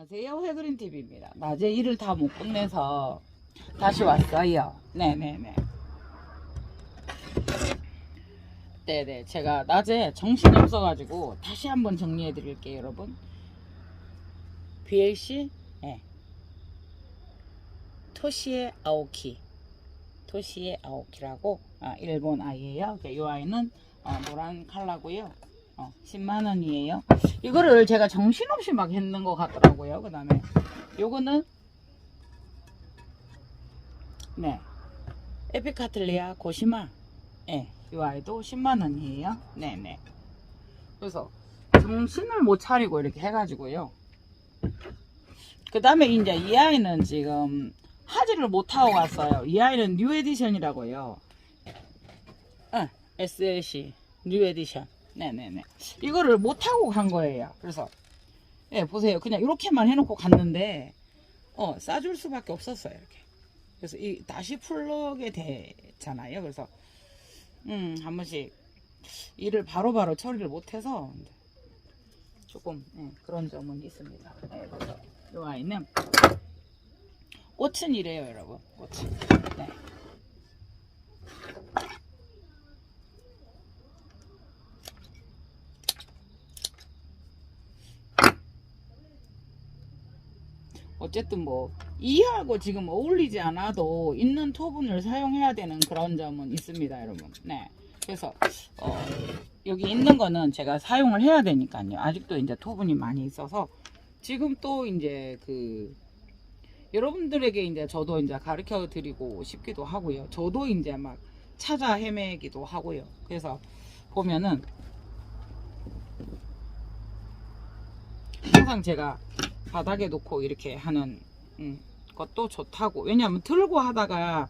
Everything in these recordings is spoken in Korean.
안녕하세요. 해그린 TV입니다. 낮에 일을 다 못 끝내서 다시 왔어요. 네네네. 네네. 제가 낮에 정신이 없어가지고 다시 한번 정리해 드릴게요, 여러분. BLC, 네. 토시에 아오키. 토시에 아오키라고, 아, 일본 아이예요. 이 아이는 어, 노란 칼라고요. 어, 10만 원이에요. 이거를 제가 정신없이 막 했는 것 같더라고요. 그 다음에 요거는 네 에피카틀리아 고시마 예, 이 아이도 10만 원이에요. 네네. 그래서 정신을 못 차리고 이렇게 해가지고요. 그 다음에 이제 이 아이는 지금 하지를 못하고 갔어요. 이 아이는 뉴 에디션이라고요. 응, SLC 뉴 에디션. 네네네. 이거를 못하고 간 거예요. 그래서, 예, 보세요. 그냥 이렇게만 해놓고 갔는데, 어, 싸줄 수밖에 없었어요. 이렇게. 그래서 이, 다시 풀러게 되잖아요. 그래서, 음, 한 번씩 일을 바로 바로 처리를 못해서, 조금, 예, 그런 점은 있습니다. 예, 그래서 이 아이는, 꽃은 이래요, 여러분. 꽃은. 네. 어쨌든 뭐 이하고 지금 어울리지 않아도 있는 토분을 사용해야 되는 그런 점은 있습니다, 여러분. 네. 그래서 어, 여기 있는 거는 제가 사용을 해야 되니까요. 아직도 이제 토분이 많이 있어서 지금 또 이제 그 여러분들에게 이제 저도 이제 가르쳐 드리고 싶기도 하고요. 저도 이제 막 찾아 헤매기도 하고요. 그래서 보면은 항상 제가 바닥에 놓고 이렇게 하는 음, 것도 좋다고. 왜냐하면 들고 하다가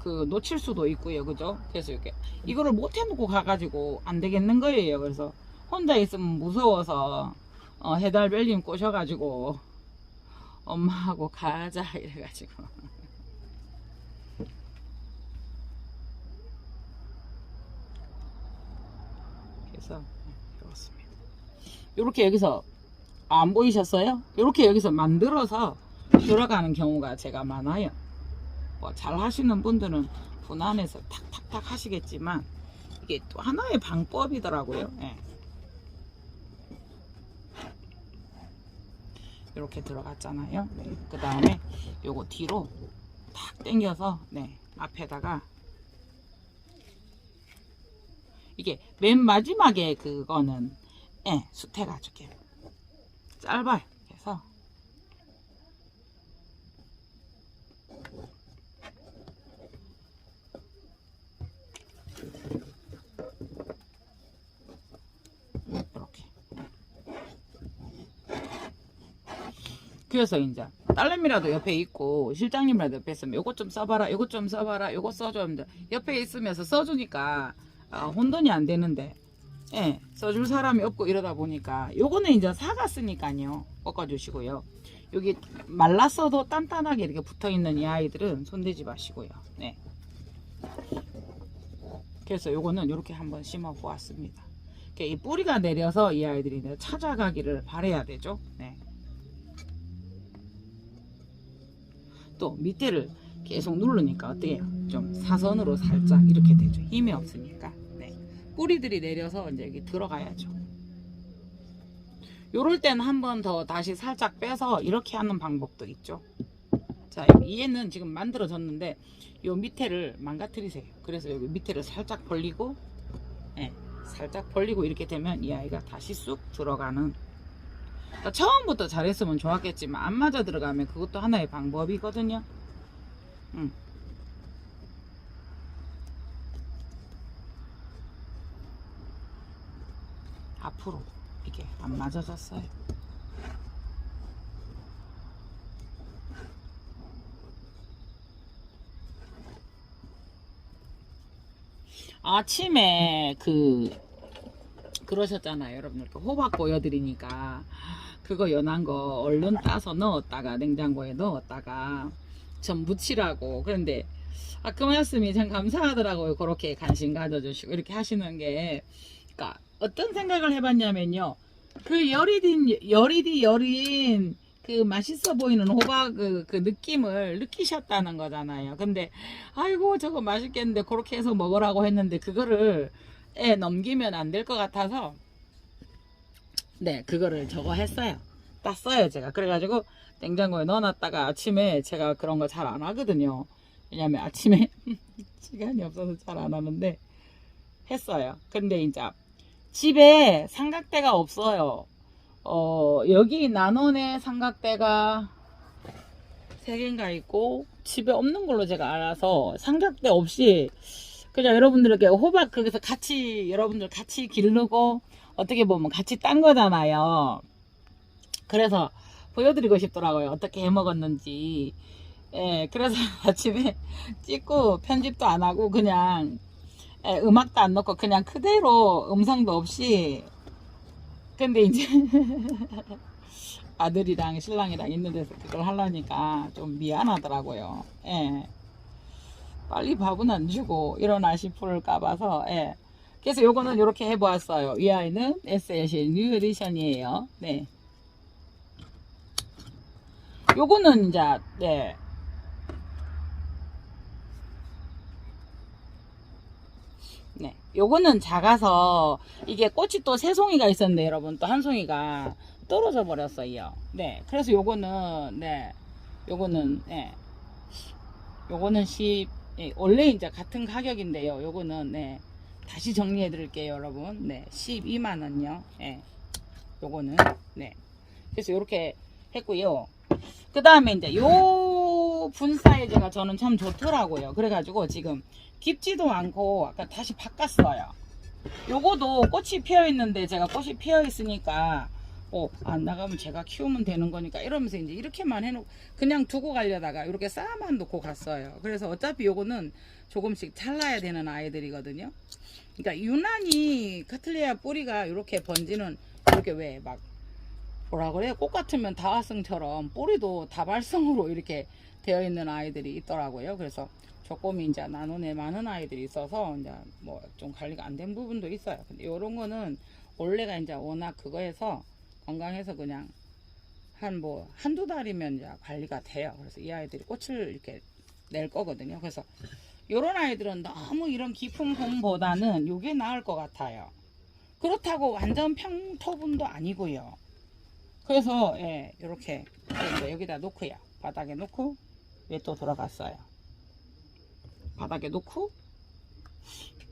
그 놓칠 수도 있고요. 그죠? 그래서 이렇게 이거를 못 해놓고 가가지고 안 되겠는 거예요. 그래서 혼자 있으면 무서워서 어, 해달 벨림 꼬셔가지고 엄마하고 가자 이래가지고. 그래서 네, 그렇습니다. 이렇게 여기서 안 보이셨어요? 이렇게 여기서 만들어서 들어가는 경우가 제가 많아요. 뭐 잘 하시는 분들은 분안해서 탁탁탁 하시겠지만 이게 또 하나의 방법이더라고요. 예. 이렇게 들어갔잖아요. 네. 그 다음에 요거 뒤로 탁 당겨서 네 앞에다가 이게 맨 마지막에 그거는 예 수태가지고 짧아요. 그래서 이렇게. 그래서 이제 딸내미라도 옆에 있고 실장님이라도 옆에 있으면 요것 좀 써봐라, 요것 좀 써봐라, 요것 써줘. 옆에 있으면서 써주니까 아, 혼돈이 안 되는데 예, 써줄 사람이 없고 이러다 보니까 요거는 이제 사갔으니까요. 꺾어주시고요. 여기 말랐어도 단단하게 이렇게 붙어있는 이 아이들은 손대지 마시고요. 네. 그래서 요거는 이렇게 한번 심어 보았습니다. 이 뿌리가 내려서 이 아이들이 찾아가기를 바래야 되죠. 네. 또 밑에를 계속 누르니까 어때요? 좀 사선으로 살짝 이렇게 되죠. 힘이 없으니까. 네. 뿌리들이 내려서 이제 여기 들어가야죠. 요럴 때는 한번 더 다시 살짝 빼서 이렇게 하는 방법도 있죠. 자, 얘는 지금 만들어졌는데 요 밑에를 망가뜨리세요. 그래서 여기 밑에를 살짝 벌리고 예, 살짝 벌리고 이렇게 되면 이 아이가 다시 쑥 들어가는 그러니까 처음부터 잘했으면 좋았겠지만 안 맞아 들어가면 그것도 하나의 방법이거든요. 음. 앞으로 이게 안 맞아졌어요. 아침에 그 그러셨잖아요, 여러분 이렇게 호박 보여드리니까 그거 연한 거 얼른 따서 넣었다가 냉장고에 넣었다가 좀 묻히라고 그런데 아그 말씀이 참 감사하더라고요. 그렇게 관심 가져주시고 이렇게 하시는 게 그러니까 어떤 생각을 해봤냐면요. 그 열이 딘 열이 디 열인 그 맛있어 보이는 호박 그, 그 느낌을 느끼셨다는 거잖아요. 근데 아이고 저거 맛있겠는데 그렇게 해서 먹으라고 했는데 그거를 에 넘기면 안 될 것 같아서 네 그거를 저거 했어요. 땄어요 제가. 그래가지고 냉장고에 넣어놨다가 아침에 제가 그런 거 잘 안 하거든요. 왜냐면 아침에 시간이 없어서 잘 안 하는데 했어요. 근데 이제 집에 삼각대가 없어요. 어, 여기 나논의 삼각대가 세 개인가 있고 집에 없는 걸로 제가 알아서 삼각대 없이 그냥 여러분들에게 호박 거기서 같이 여러분들 같이 기르고 어떻게 보면 같이 딴 거잖아요. 그래서 보여드리고 싶더라고요. 어떻게 해 먹었는지. 예, 그래서 아침에 찍고 편집도 안 하고 그냥 예, 음악도 안 넣고 그냥 그대로 음성도 없이 근데 이제 아들이랑 신랑이랑 있는 데서 그걸 하려니까 좀 미안하더라고요. 예. 빨리 밥은 안 주고 일어나 싶을까 봐서 예. 그래서 요거는 이렇게 해보았어요. 이 아이는 SLC 뉴 에디션이에요. 네. 요거는 이제 네. 네. 요거는 작아서 이게 꽃이 또 세 송이가 있었는데 여러분 또 한 송이가 떨어져 버렸어요. 네. 그래서 요거는 네. 요거는 네. 요거는 10 예, 원래 이제 같은 가격인데요. 요거는 네. 다시 정리해 드릴게요, 여러분. 네. 12만 원요. 예. 요거는 네. 그래서 요렇게 했고요. 그 다음에 이제 요 분 사이즈가 저는 참 좋더라고요. 그래 가지고 지금 깊지도 않고 아까 다시 바꿨어요. 요거도 꽃이 피어 있는데 제가 꽃이 피어 있으니까 어, 안 나가면 제가 키우면 되는 거니까 이러면서 이제 이렇게만 해놓고 그냥 두고 가려다가 이렇게 쌓아만 놓고 갔어요. 그래서 어차피 요거는 조금씩 잘라야 되는 아이들이거든요. 그러니까 유난히 카틀리아 뿌리가 이렇게 번지는 이렇게 왜 막 뭐라 그래 꽃 같으면 다화성처럼 뿌리도 다발성으로 이렇게 되어 있는 아이들이 있더라고요. 그래서 조금 이제 나눈에 많은 아이들이 있어서 이제 뭐 좀 관리가 안 된 부분도 있어요. 근데 이런 거는 원래가 이제 워낙 그거에서 건강해서 그냥 한 뭐 한두 달이면 이제 관리가 돼요. 그래서 이 아이들이 꽃을 이렇게 낼 거거든요. 그래서 이런 아이들은 너무 이런 깊은 봄보다는 이게 나을 것 같아요. 그렇다고 완전 평토분도 아니고요. 그래서 예, 이렇게 여기다 놓고요. 바닥에 놓고 왜또 돌아갔어요. 바닥에 놓고.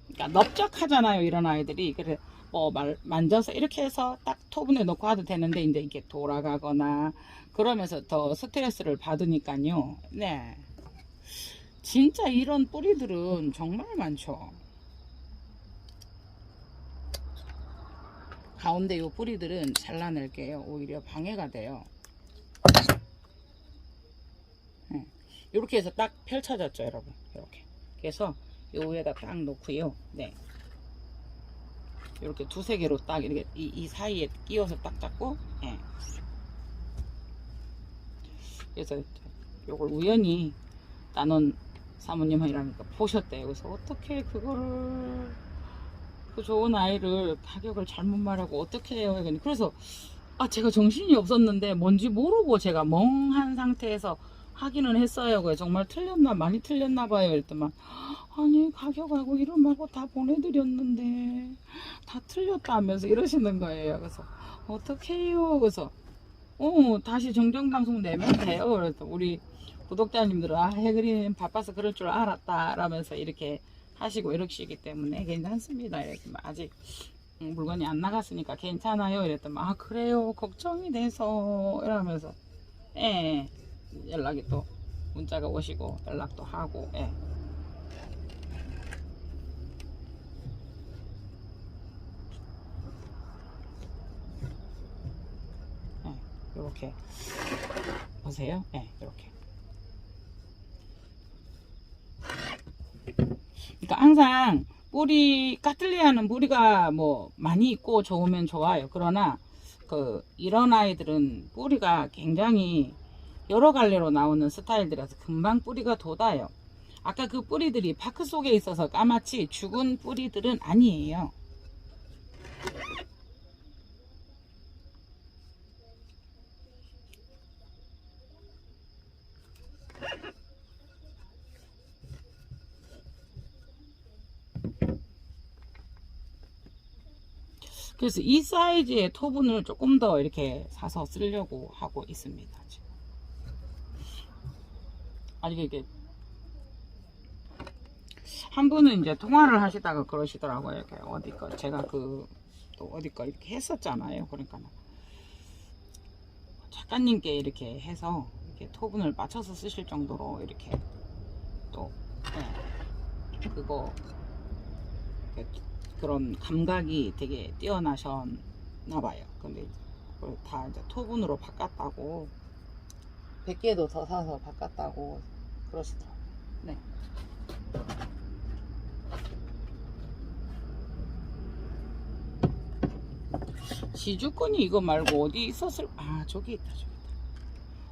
그러니까 넓적하잖아요 이런 아이들이. 그래 뭐 말, 만져서 이렇게 해서 딱 토분에 놓고 하도 되는데 이제 이게 돌아가거나 그러면서 더 스트레스를 받으니까요. 네. 진짜 이런 뿌리들은 정말 많죠. 가운데 요 뿌리들은 잘라낼게요. 오히려 방해가 돼요. 네. 이렇게 해서 딱 펼쳐졌죠 여러분 이렇게 그래서 요 위에다 딱 놓고요. 네. 이렇게 두세 개로 딱 이렇게 이, 이 사이에 끼워서 딱 잡고, 예. 그래서 요걸 우연히 나눈 사모님이라니까 보셨대요. 그래서 어떻게 그거를 그 좋은 아이를 가격을 잘못 말하고 어떻게 해요? 그래서 아 제가 정신이 없었는데 뭔지 모르고 제가 멍한 상태에서 하기는 했어요. 정말 틀렸나 많이 틀렸나 봐요. 이랬더만 아니 가격하고 이름하고 다 보내드렸는데 다 틀렸다 하면서 이러시는 거예요. 그래서 어떻게 해요? 그래서 어 다시 정정방송 내면 돼요. 그래서 우리 구독자님들은 아 해그린 바빠서 그럴 줄 알았다 라면서 이렇게 하시고 이러시기 때문에 괜찮습니다. 이렇게 아직 음, 물건이 안 나갔으니까 괜찮아요. 이랬더만 아 그래요 걱정이 돼서 이러면서 예. 연락이 또 문자가 오시고 연락도 하고 예. 예, 요렇게 보세요. 예, 요렇게. 그러니까 항상 뿌리 까틀리아는 뿌리가 뭐 많이 있고 좋으면 좋아요. 그러나 그 이런 아이들은 뿌리가 굉장히 여러 갈래로 나오는 스타일들이라서 금방 뿌리가 돋아요. 아까 그 뿌리들이 파크 속에 있어서 까마치 죽은 뿌리들은 아니에요. 그래서 이 사이즈의 토분을 조금 더 이렇게 사서 쓰려고 하고 있습니다. 지금. 아직 이게 한 분은 이제 통화를 하시다가 그러시더라고요. 이렇게 어디 거 제가 그 또 어디 거 이렇게 했었잖아요. 그러니까 작가님께 이렇게 해서 이렇게 토분을 맞춰서 쓰실 정도로 이렇게 또 네, 그거 그런 감각이 되게 뛰어나셨나 봐요. 근데 다 이제 토분으로 바꿨다고 100개도 더 사서 바꿨다고 그러시더라고요. 네. 지주권이 이거 말고 어디 있었을 아 저기 있다 저기 있다.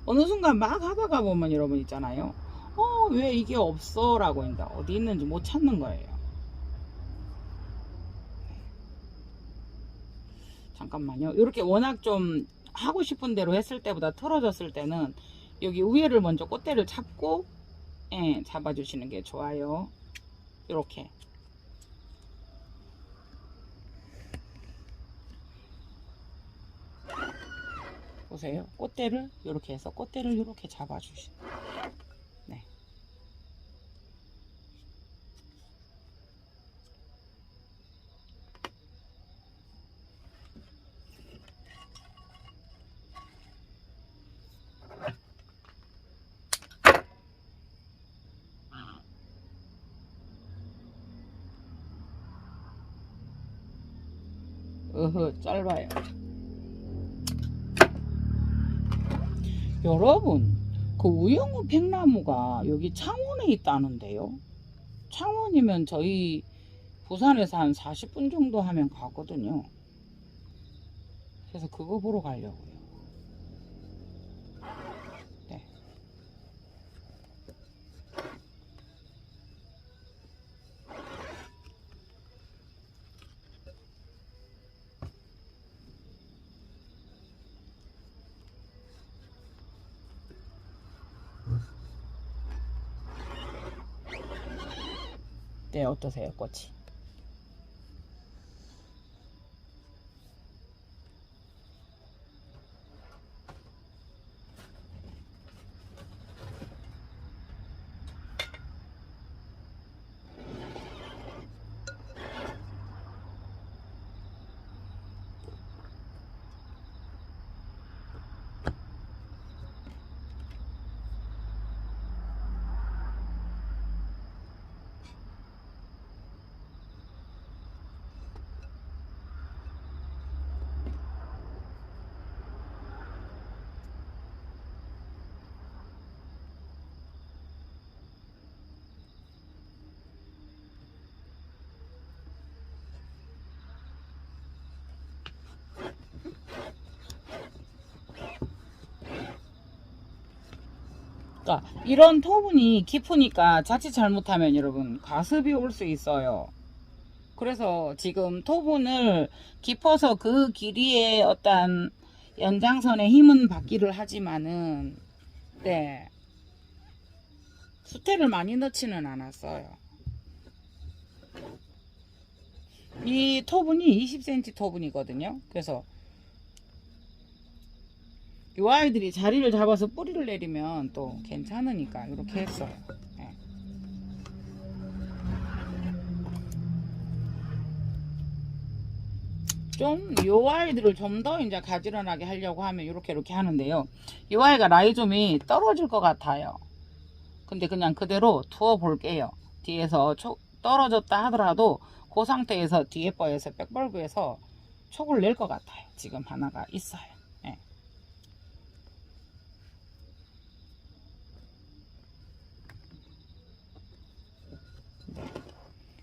어느 순간 막 하다가 보면 여러분 있잖아요. 어 왜 이게 없어 라고 했는데 어디 있는지 못 찾는 거예요. 잠깐만요. 이렇게 워낙 좀 하고 싶은 대로 했을 때보다 틀어졌을 때는 여기 위에를 먼저 꽃대를 잡고 예, 잡아주시는 게 좋아요 이렇게 보세요. 꽃대를 이렇게 해서 꽃대를 이렇게 잡아주시. 네. 으흐 짧아요. 여러분, 그 우영우 백나무가 여기 창원에 있다는데요. 창원이면 저희 부산에서 한 40분 정도 하면 가거든요. 그래서 그거 보러 가려고요. 네, 어떠세요, 꽃이? 그러니까 이런 토분이 깊으니까 자칫 잘못하면 여러분 가습이 올 수 있어요. 그래서 지금 토분을 깊어서 그 길이의 어떤 연장선에 힘은 받기를 하지만은 네 수태를 많이 넣지는 않았어요. 이 토분이 20cm 토분이거든요. 그래서 이 아이들이 자리를 잡아서 뿌리를 내리면 또 괜찮으니까 이렇게 했어요. 예. 좀, 요 아이들을 좀 더 이제 가지런하게 하려고 하면 이렇게 이렇게 하는데요. 이 아이가 라이좀이 떨어질 것 같아요. 근데 그냥 그대로 두어 볼게요. 뒤에서 초, 떨어졌다 하더라도 그 상태에서 뒤에 뻐에서 백벌브에서 촉을 낼 것 같아요. 지금 하나가 있어요. 예.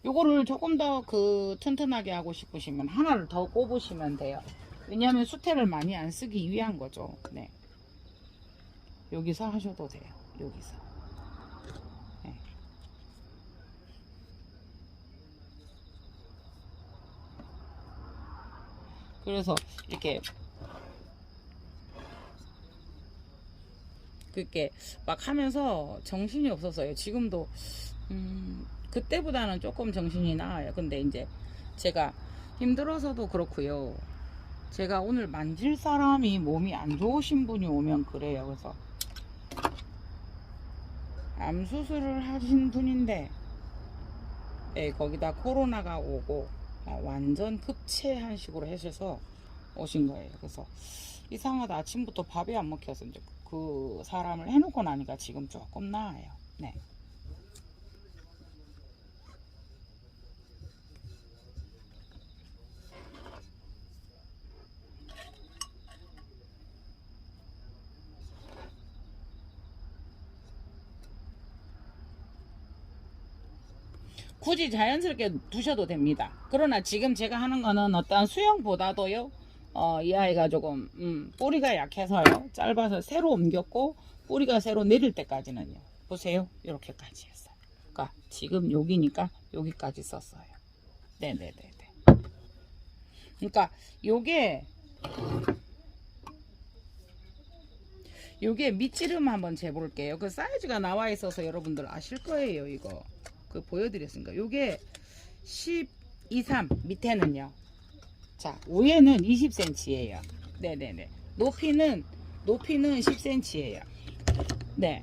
요거를 조금 더 그 튼튼하게 하고 싶으시면 하나를 더 꼽으시면 돼요. 왜냐하면 수태를 많이 안 쓰기 위한 거죠. 네. 여기서 하셔도 돼요. 여기서. 네. 그래서 이렇게 그렇게 막 하면서 정신이 없었어요. 지금도 음, 그때보다는 조금 정신이 나아요. 근데 이제 제가 힘들어서도 그렇고요. 제가 오늘 만질 사람이 몸이 안 좋으신 분이 오면 그래요. 그래서 암 수술을 하신 분인데 예, 거기다 코로나가 오고 어, 완전 급체한 식으로 하셔서 오신 거예요. 그래서 이상하다 아침부터 밥이 안 먹혀서 이제 그 사람을 해놓고 나니까 지금 조금 나아요. 네. 굳이 자연스럽게 두셔도 됩니다. 그러나 지금 제가 하는 거는 어떤 수영보다도요, 어, 이 아이가 조금, 음, 뿌리가 약해서요, 짧아서 새로 옮겼고, 뿌리가 새로 내릴 때까지는요, 보세요. 이렇게까지 했어요. 그러니까 지금 여기니까 여기까지 썼어요. 네네네네. 그러니까 요게, 요게 밑지름 한번 재볼게요. 그 사이즈가 나와 있어서 여러분들 아실 거예요, 이거. 그 보여드렸으니까. 요게 12, 3 밑에는요. 자, 위에는 20cm예요. 네네네. 높이는, 높이는 10cm예요. 네.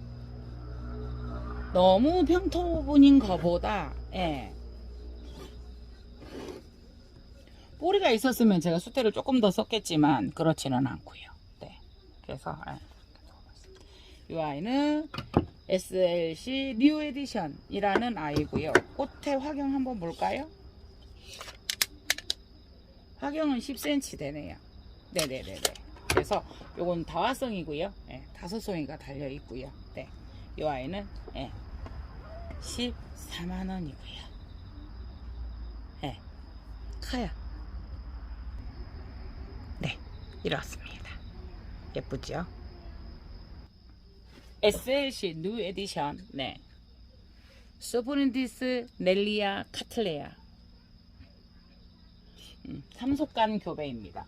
너무 평토분인 거보다, 예. 뿌리가 있었으면 제가 수태를 조금 더 썼겠지만, 그렇지는 않고요. 네. 그래서, 예. 이 아이는 SLC 뉴 에디션이라는 아이고요. 꽃의 화경 한번 볼까요? 화경은 10cm 되네요. 네네네네. 그래서 요건 다화성이고요. 예, 다섯 송이가 달려 있고요. 네. 이 아이는 예, 14만 원이고요. 예, 커요. 네, 이렇습니다. 예쁘죠? SLC 뉴 에디션 네. 소프린디스 넬리아 카틀레아 음, 삼속간 교배입니다.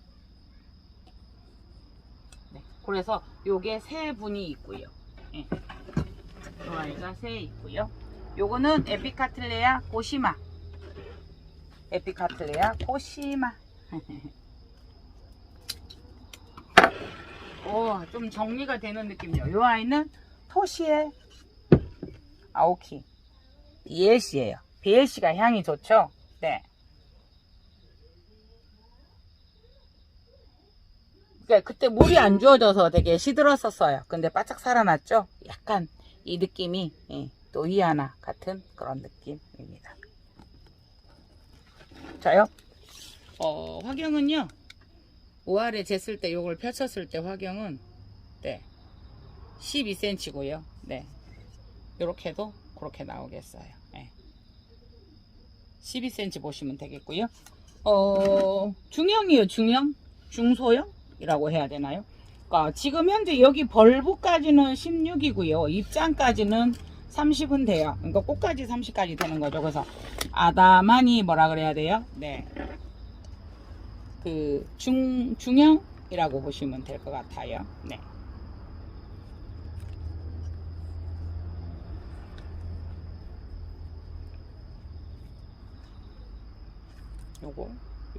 네, 그래서 요게 세 분이 있고요. 예. 요 아이가 세 있고요. 요거는 에피카틀레아 고시마. 에피카틀레아 고시마. 오, 좀 정리가 되는 느낌이요. 요 아이는 토시의 아오키. BLC예요. BLC가 향이 좋죠? 네. 그러니까 그때 물이 안 주어져서 되게 시들었었어요. 근데 바짝 살아났죠? 약간 이 느낌이 예, 노이아나 같은 그런 느낌입니다. 자요. 어, 화경은요. 5알에 쟀을 때 요걸 펼쳤을 때 화경은 네 12cm고요. 네. 요렇게도 그렇게 나오겠어요. 네. 12cm 보시면 되겠고요. 어 중형이요 중형? 중소형이라고 해야 되나요? 그러니까 지금 현재 여기 벌브까지는 16이고요. 입장까지는 30은 돼요. 그러니까 꽃까지 30까지 되는 거죠. 그래서 아다만이 뭐라 그래야 돼요? 네. 그 중, 중형이라고 보시면 될 것 같아요. 네. 요거,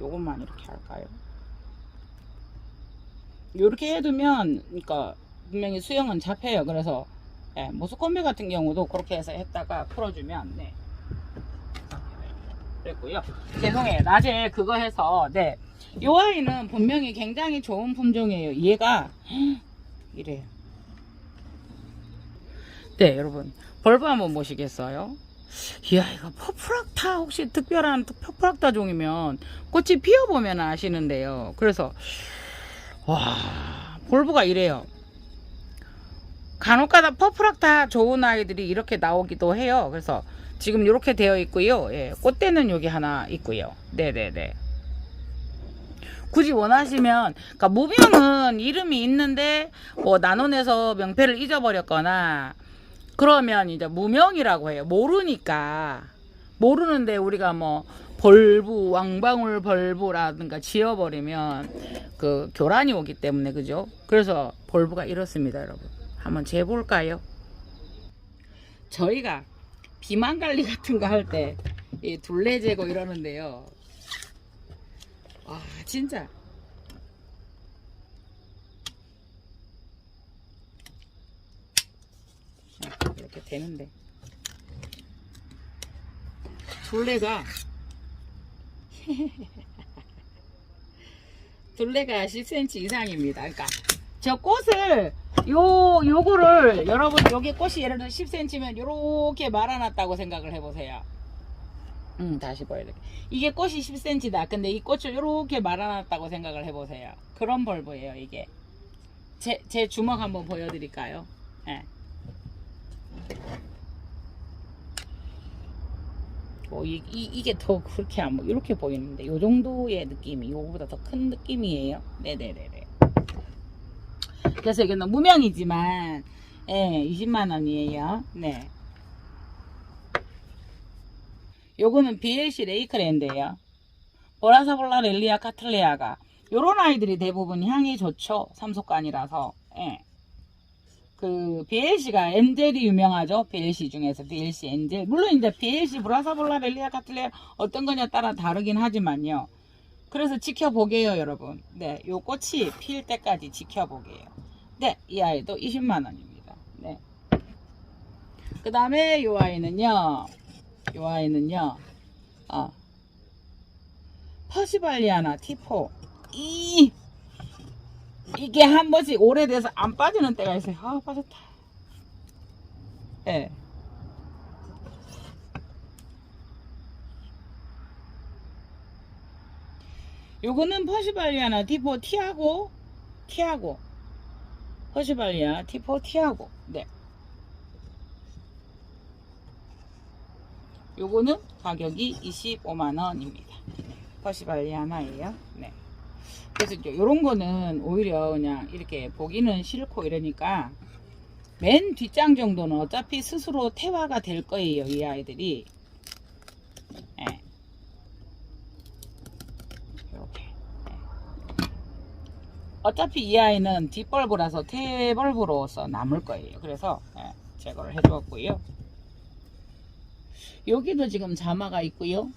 요것만 이렇게 할까요? 요렇게 해두면, 그러니까, 분명히 수영은 잡혀요. 그래서, 예, 모스콤비 같은 경우도 그렇게 해서 했다가 풀어주면, 네. 그랬고요. 죄송해요. 낮에 그거 해서, 네. 요 아이는 분명히 굉장히 좋은 품종이에요. 얘가 이래요. 네, 여러분. 벌브 한번 보시겠어요? 이 아이가 퍼플락타 혹시 특별한 퍼플락타 종이면 꽃이 피어보면 아시는데요. 그래서 와 볼브가 이래요. 간혹가다 퍼플락타 좋은 아이들이 이렇게 나오기도 해요. 그래서 지금 이렇게 되어 있고요. 예, 꽃대는 여기 하나 있고요. 네네네. 굳이 원하시면 그러니까 무병은 이름이 있는데 뭐 나눠내서 명패를 잊어버렸거나 그러면 이제 무명이라고 해요. 모르니까 모르는데 우리가 뭐 벌부 왕방울 벌부라든가 지어버리면 그 교란이 오기 때문에 그죠? 그래서 벌부가 이렇습니다, 여러분. 한번 재볼까요? 저희가 비만 관리 같은 거 할 때 이 둘레 제거 이러는데요. 와 진짜 이렇게 되는데 둘레가 둘레가 10cm 이상입니다. 그러니까 저 꽃을 요 요거를 여러분 여기 꽃이 예를 들어 10cm면 요렇게 말아놨다고 생각을 해보세요. 음 다시 보여드릴게요. 이게 꽃이 10cm다. 근데 이 꽃을 요렇게 말아놨다고 생각을 해보세요. 그런 벌브예요 이게. 제, 제 주먹 한번 보여드릴까요? 예. 뭐 이, 이, 이 게 더 그렇게 안 보, 이렇게 보이는데 요 정도의 느낌이 요거보다 더 큰 느낌이에요. 네네네네. 그래서 이거는 무명이지만 예, 20만 원이에요. 네. 요거는 BLC 레이크랜드예요. 보라사볼라 렐리아 카틀레아가 요런 아이들이 대부분 향이 좋죠. 삼속간이라서. 예. 그 BLC가 엔젤이 유명하죠. BLC 중에서 BLC 엔젤. 물론 이제 BLC 브라사볼라 렐리아 카틀레아 어떤 거냐 따라 다르긴 하지만요. 그래서 지켜보게요, 여러분. 네, 요 꽃이 필 때까지 지켜보게요. 네, 이 아이도 20만 원입니다. 네. 그 다음에 요 아이는요. 요 아이는요. 어. 퍼시발리아나 티포. 이 이게 한 번씩 오래돼서 안 빠지는 때가 있어요. 아, 빠졌다. 예. 네. 요거는 퍼시발리아나 티포 티하고 티하고 퍼시발리아 티포 티하고 네. 요거는 가격이 25만원입니다. 퍼시발리아나예요. 네. 그래서 이제 요런 거는 오히려 그냥 이렇게 보기는 싫고 이러니까 맨 뒷장 정도는 어차피 스스로 태화가 될 거예요. 이 아이들이. 예. 예. 어차피 이 아이는 뒷벌브라서 태벌브로서 남을 거예요. 그래서 예, 제거를 해주었고요. 여기도 지금 자마가 있고요.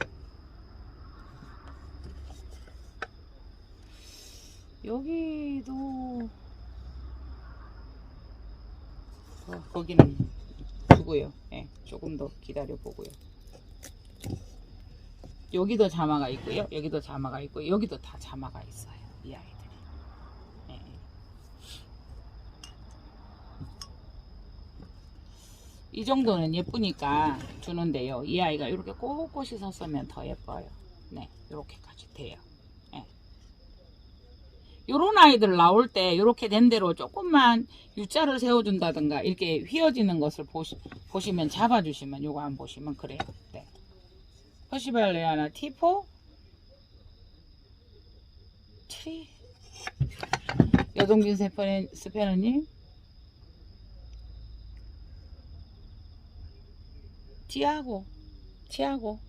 여기도 어, 거기는 두고요. 예, 조금 더 기다려 보고요. 여기도 자마가 있고요. 여기도 자마가 있고 여기도 다 자마가 있어요. 이 아이들이. 예. 이 정도는 예쁘니까 주는데요. 이 아이가 이렇게 꼿꼿이 섰으면 더 예뻐요. 네, 이렇게까지 돼요. 예. 요런 아이들 나올 때 이렇게 된 대로 조금만 U자를 세워준다든가 이렇게 휘어지는 것을 보시, 보시면 잡아주시면 요거 한번 보시면 그래요. 네. 퍼시발레아나 티포 트리 여동균 스페너, 스페너님 티하고 티하고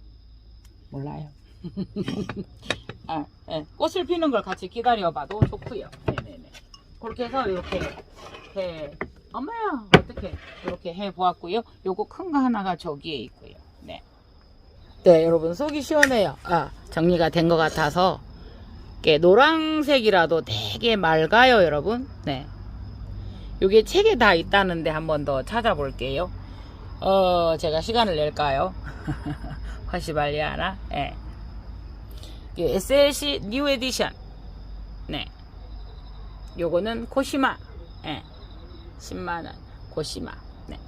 몰라요. 아, 예. 꽃을 피는 걸 같이 기다려봐도 좋고요. 네네네. 그렇게 해서 이렇게 해. 엄마야 어떻게 이렇게 해 보았고요. 요거 큰 거 하나가 저기에 있고요. 네. 네, 여러분 속이 시원해요. 아, 정리가 된 것 같아서 이게 노란색이라도 되게 맑아요, 여러분. 네. 요게 책에 다 있다는데 한 번 더 찾아볼게요. 어, 제가 시간을 낼까요? 화시발리아나, 예. 네. SLC 뉴 에디션. 네. 요거는 코시마. 예. 10만원. 코시마. 네.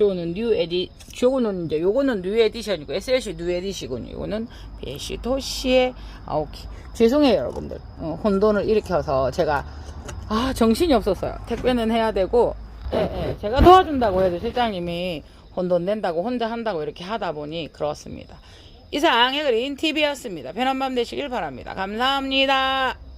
요거는 뉴 에디, 요거는 이제, 요거는 뉴 에디션이고, SLC 뉴 에디시군요. 요거는 베시 도시의 아오키. 죄송해요, 여러분들. 어, 혼돈을 일으켜서 제가, 아, 정신이 없었어요. 택배는 해야 되고, 예, 예. 제가 도와준다고 해도 실장님이 혼돈 낸다고 혼자 한다고 이렇게 하다 보니 그렇습니다. 이상 해그린 TV였습니다. 편한 밤 되시길 바랍니다. 감사합니다.